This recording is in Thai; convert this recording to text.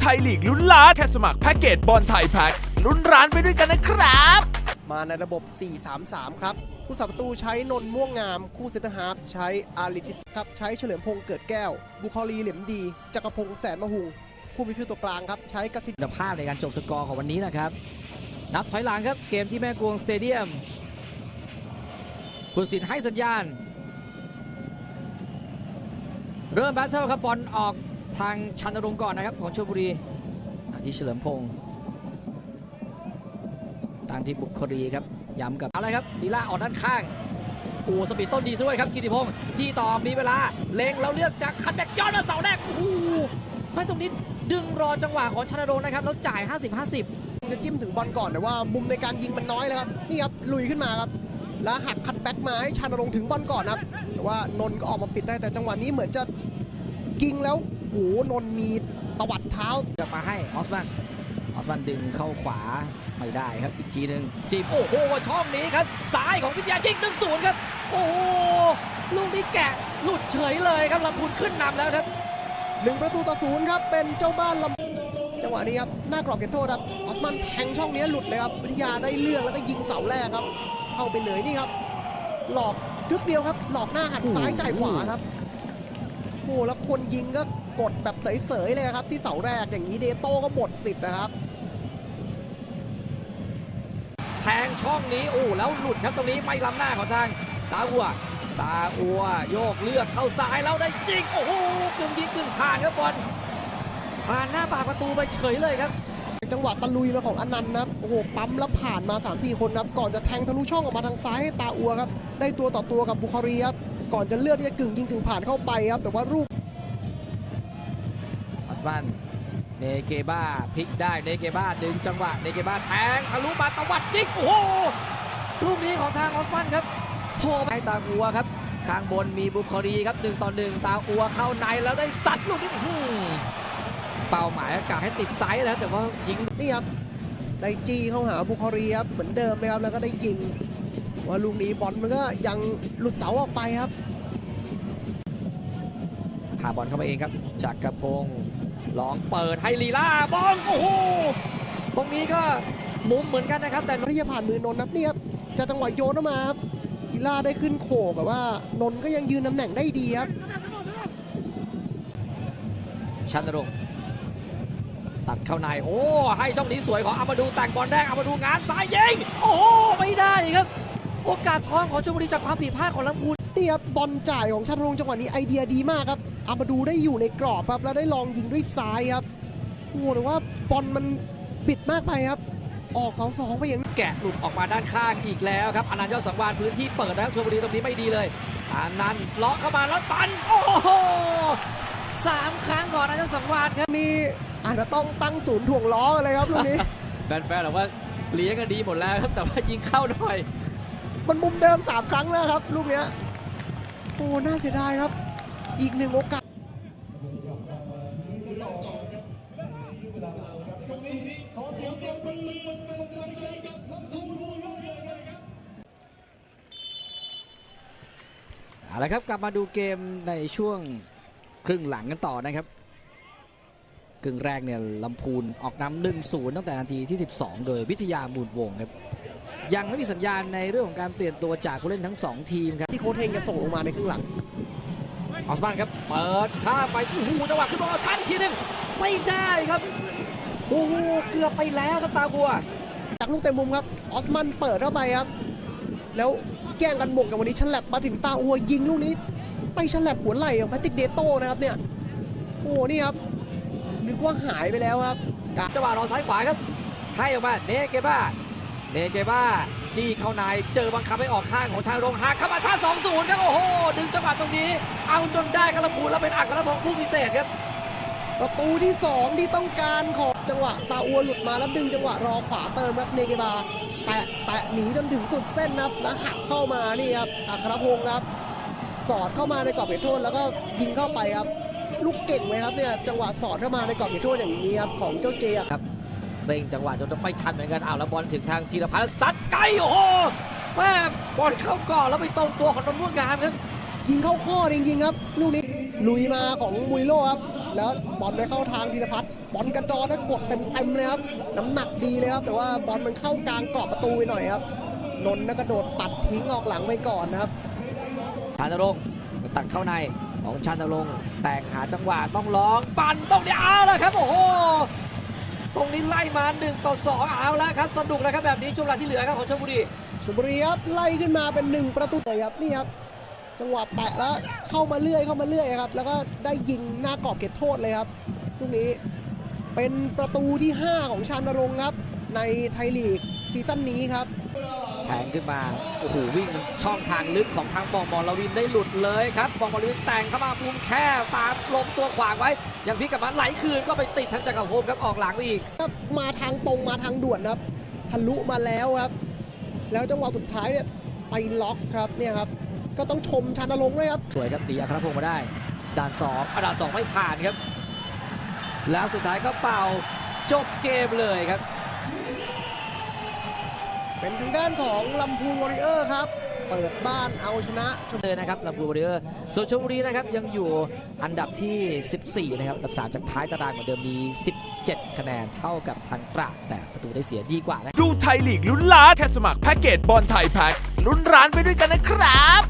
ไทยลีกลุ้นล้านแค่สมัครแพ็กเกจบอลไทยแพ็กลุ้นร้านไปด้วยกันนะครับ มาในระบบ 4-3-3 ครับ ผู้สับประตูใช้นนท์ม่วงงาม คู่เซนเตอร์ฮาร์ฟใช้อาริฟิสครับ ใช้เฉลิมพงษ์เกิดแก้ว บุคอรีเหลี่ยมดี จักรพงษ์แสนมะหุง คู่มิดฟิลด์ตัวกลางครับ ใช้กสิทธิ์คุณภาพในการจบสกอร์ของวันนี้นะครับ นับถอยหลังครับ เกมที่แม่กวงสเตเดียมผู้สินให้สัญญาณ เริ่มแบทเทิลครับบอลออก ทางชันรงก่อนนะครับ ของชลบุรีที่เฉลิมพงศ์ตามที่บุคครีครับย้ำกับอะไรครับลีล่าออกด้านข้างโอ้สปีดต้นดีด้วยครับกิติพงศ์จี้ต่อมีเวลา เล็งแล้วเลือกจากคัดแบ็กย้อนมาเสาแรกโอ้ไม่ตรงนี้ดึงรอจังหวะของชันรงนะครับแล้วจ่าย 50-50จะจิ้มถึงบอลก่อนแต่ว่ามุมในการยิงมันน้อยเลยครับนี่ครับลุยขึ้นมาครับแล้วหักคัดแบ็กมาให้ชานรงถึงบอลก่อนครับแต่ว่านนท์ก็ออกมาปิดได้แต่จังหวะนี้เหมือนจะกิงแล้ว โอ้โหนนท์มีตวัดเท้าจะมาให้ออสมันออสมันดึงเข้าขวาไม่ได้ครับอีกทีหนึ่งจีบโอ้โหช่องนี้ครับซ้ายของวิทยายิงหนึ่งศูนย์ครับ โอ้โหลูกนี้แกะหลุดเฉยเลยครับลำพูนขึ้นนำแล้วครับหนึ่งประตูต่อศูนย์ครับเป็นเจ้าบ้านลำจังหวะนี้ครับหน้ากรอบเขตโทษครับออสมันแทงช่องนี้หลุดเลยครับวิทยาได้เรื่องแล้วก็ยิงเสาแรกครับ เข้าไปเลยนี่ครับ หลอกทึกเดียวครับ หลอกหน้าหันซ้ายจ่ายขวาครับโอ้แล้วคนยิงก็ กดแบบเสยๆเลยครับ ที่เสาแรกอย่างนี้เดโต้ก็หมดสิทธิ์นะครับ แทงช่องนี้โอ้แล้วหลุดครับตรงนี้ไม่ล้ำหน้าของทางตาอัวตาอัวโยกเลือกเข้าซ้ายแล้วได้ยิงโอ้โหกึ่งยิงกึ่งผ่านครับบอลผ่านหน้าปากประตูไปเฉยเลยครับจังหวะตะลุยมาของอนันต์นะครับโอ้โหปั๊มแล้วผ่านมา 3-4 คนครับก่อนจะแทงทะลุช่องออกมาทางซ้ายให้ตาอัวครับได้ตัวต่อตัวกับบุคารีครับก่อนจะเลือกที่จะกึ่งยิงกึ่งผ่านเข้าไปครับแต่ว่ารูปออส มันเนเกบ้าพลิกได้เนเกบ้าดึงจังหวะเนเกบ้าแทงทะลุมาตวัดยิงโอ้โหลูกนี้ของทางออสมันครับโผล่ไปตาอัวครับข้างบนมีบุคอรีครับหนึ่งต่อหนึ่งตาอัวเข้าในแล้วได้สัตว์ลูกนี้อื้อหือเป้าหมายอากาศให้ติดไซส์แล้วแต่ว่ายิงนี่ครับได้จี้เข้าหาบุคารีครับเหมือนเดิมเลยครับแล้วก็ได้ยิง ว่าลูกนี้บอลมันก็ยังหลุดเสาออกไปครับพาบอลเข้ามาเองครับจากกระพงศ์ ลองเปิดให้ลีล่าบองโอ้โหตรงนี้ก็มุมเหมือนกันนะครับ แต่ที่จะผ่านมือนนท์นะครับนี่ครับจะจังหวะโยนออกมาครับอีล่าได้ขึ้นโขกแต่ว่านนท์ก็ยังยืนตำแหน่งได้ดีครับชันนรงค์ตัดเข้าในโอ้ให้ช่องนี้สวยของอามาดูแต่งบอลแรกอามาดูงานซ้ายยิงโอ้โหไม่ได้ครับ โอกาสทองของชลบุรีจากความผิดพลาดของลำพูนนี่ครับบอลจ่ายของชาตรงจังหวะนี้ไอเดียดีมากครับ อามาดูได้อยู่ในกรอบครับแล้วได้ลองยิงด้วยซ้ายครับโอ้โหแต่ว่าบอลมันบิดมากไปครับ ออกเสาสองไปอย่างแกะหลุดออกมาด้านข้างอีกแล้วครับอนันต์ยอดสังวานพื้นที่เปิดนะครับชลบุรีตรงนี้ไม่ดีเลยอนันต์เลาะเข้ามาแล้วปันโอ้โหสามครั้งก่อนอนันต์ยอดสังวานครับนี่อาจจะต้องตั้งศูนย์ถ่วงล้อกันเลยครับลูกนี้ แฟนๆบอกว่าเลี้ยงกันดีหมดแล้วครับแต่ว่ายิงเข้าหน่อย มันมุมเดิม3ครั้งแล้วครับ ลูกเนี้ยโอ้น่าเสียดายครับ อีกหนึ่งโอกาสเอาละครับกลับมาดูเกมในช่วงครึ่งหลังกันต่อนะครับครึ่งแรกเนี่ยลำพูนออกนำหนึ่งศูนย์ตั้งแต่นาทีที่ 12 โดยวิทยามูลวงศ์ครับ ยังไม่มีสัญญาณในเรื่องของการเปลี่ยนตัวจากผู้เล่นทั้ง 2 ทีมครับ ที่โค้ชเฮงจะส่งลงมาในครึ่งหลัง ออสมานครับ เปิดข้ามไปโอ้โหจังหวะขึ้นบอลชาร์จอีกทีหนึงไม่ได้ครับโอ้โหเกือบไปแล้วครับตาบัวจากลูกเต็มมุมครับ ออสมันเปิดเข้าไปครับ แล้วแย่งกันหมกกับวันนี้ฉลับมาถึงตาอัวยิงลูกนี้ ไปฉลับหัวไหล่ของแพตติกเดโต้นะครับเนี่ย โอ้โหนี่ครับ นึกว่าหายไปแล้วครับกะจังหวะรอซ้ายขวาครับให้ออกมาเนเกบ้า เนเกบ้าจี้เข้าในเจอบังคับให้ออกข้างของชางรงหักเข้ามาชาร์จ2 0ครับโอ้โห ดึงจังหวะตรงนี้ เอาจนได้กระพูแล้วเป็นอักกระพงผู้พิเศษครับ ประตูที่ 2 ที่ต้องการของจังหวะตาอัวหลุดมาแล้วดึงจังหวะรอขวาเติมครับเนเกบาแตะแตะหนีจนถึงสุดเส้นนะครับแล้วหักเข้ามานี่ครับอัครพงศ์ครับสอดเข้ามาในกรอบเขตโทษแล้วก็ยิงเข้าไปครับ ลูกเก่งไหมครับเนี่ยจังหวะสอดเข้ามาในกรอบเขตโทษอย่างนี้ครับของเจ้าเจอะ เร่งจังหวะจนจะไม่ทันเหมือนกันเอาแล้วบอลถึงทางธีรพัฒน์ซัดไกลโอ้โหแม่บอลเข้าก่อนแล้วไปตรงตัวของนนท์ม่วงงามครับยิงเข้าข้อจริงๆครับลูกนี้ลุยมาของมุยโลครับแล้วบอลไปเข้าทางธีรพัฒน์บอลกระดอนแล้วกดเต็มๆเลยครับน้ำหนักดีเลยครับแต่ว่าบอลมันเข้ากลางกรอบประตูไปหน่อยครับนนท์นะกระโดดตัดทิ้งออกหลังไปก่อนนะครับชานรงค์ตัดเข้าในของชานรงค์แต่งหาจังหวะต้องร้องปั่นต้องได้เอาแล้วครับโอ้โห ตรงนี้ไล่มา1ต่อ2เอาแล้วครับสนุกแล้วครับแบบนี้ช่วงเวลาที่เหลือครับของชลบุรีสุบรีครับไล่ขึ้นมาเป็นหนึ่งประตูเลยครับนี่ครับจังหวะแตะแล้วเข้ามาเรื่อยเข้ามาเรื่อยครับ แล้วก็ได้ยิงหน้ากรอบเขตโทษเลยครับลูกนี้เป็นประตูที่ 5 ของชานรงค์ครับ ในไทยลีกซีซั่นนี้ครับ งขึ้นมา โอ้โหวิ่งช่องทางลึกของทางบองบอลลวินได้หลุดเลยครับบองบอลลวินแต่งเข้ามามุมแคบตามลงตัวขวางไว้อย่างพลิกกลับมาไหลคืนก็ไปติดทางจักรพงศ์ครับออกหลังไปอีกครับมาทางตรงมาทางด่วนครับทะลุมาแล้วครับ แล้วจังหวะสุดท้ายเนี่ยไปล็อกครับเนี่ยครับก็ต้องชมชานรงค์ด้วยครับสวยครับตีอัครพงศ์มาได้ด่านสองอะด่านสองไม่ผ่านครับ แล้วสุดท้ายก็เป่าจบเกมเลยครับ เป็นทางด้านของลำพูนวอริเออร์ครับ เปิดบ้านเอาชนะชมเลยนะครับลำพูนวอริเออร์ส่วนชลบุรีนะครับยังอยู่อันดับที่ 14 นะครับอันดับ 3 จากท้ายตารางเหมือนเดิมมี 17 คะแนนเท่ากับทางตราดแต่ประตูได้เสียดีกว่านะดูไทยลีกลุ้นล้านแค่สมัครแพ็กเกจบอลไทยแพ็กลุ้นร้านไปด้วยกันนะครับ